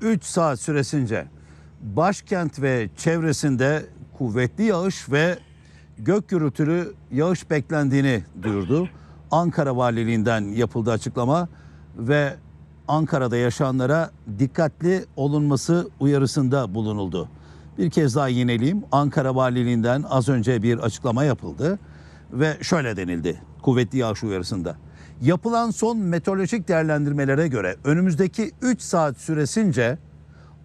3 saat süresince başkent ve çevresinde kuvvetli yağış ve gök gürültülü yağış beklendiğini duyurdu. Ankara Valiliğinden yapıldı açıklama ve Ankara'da yaşayanlara dikkatli olunması uyarısında bulunuldu. Bir kez daha yineleyeyim. Ankara Valiliğinden az önce bir açıklama yapıldı ve şöyle denildi kuvvetli yağış uyarısında. Yapılan son meteorolojik değerlendirmelere göre önümüzdeki 3 saat süresince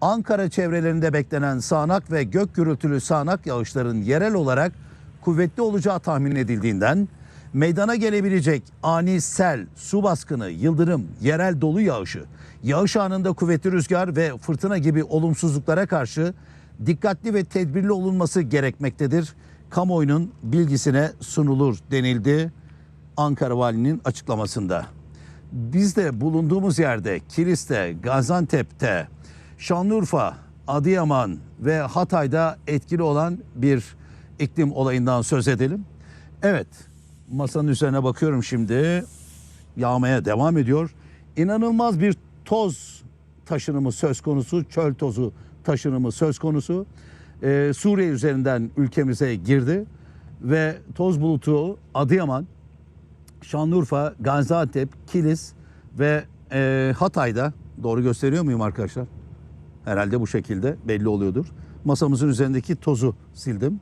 Ankara çevrelerinde beklenen sağanak ve gök gürültülü sağanak yağışların yerel olarak kuvvetli olacağı tahmin edildiğinden meydana gelebilecek ani sel, su baskını, yıldırım, yerel dolu yağışı, yağış anında kuvvetli rüzgar ve fırtına gibi olumsuzluklara karşı dikkatli ve tedbirli olunması gerekmektedir. Kamuoyunun bilgisine sunulur denildi Ankara Valinin açıklamasında. Biz de bulunduğumuz yerde Kilis'te, Gaziantep'te, Şanlıurfa, Adıyaman ve Hatay'da etkili olan bir iklim olayından söz edelim. Evet, masanın üzerine bakıyorum şimdi. Yağmaya devam ediyor. İnanılmaz bir toz taşınımı söz konusu, çöl tozu taşınımı söz konusu. Ee, Suriye üzerinden ülkemize girdi ve toz bulutu Adıyaman, Şanlıurfa, Gaziantep, Kilis ve e, Hatay'da doğru gösteriyor muyum arkadaşlar? Herhalde bu şekilde belli oluyordur. Masamızın üzerindeki tozu sildim.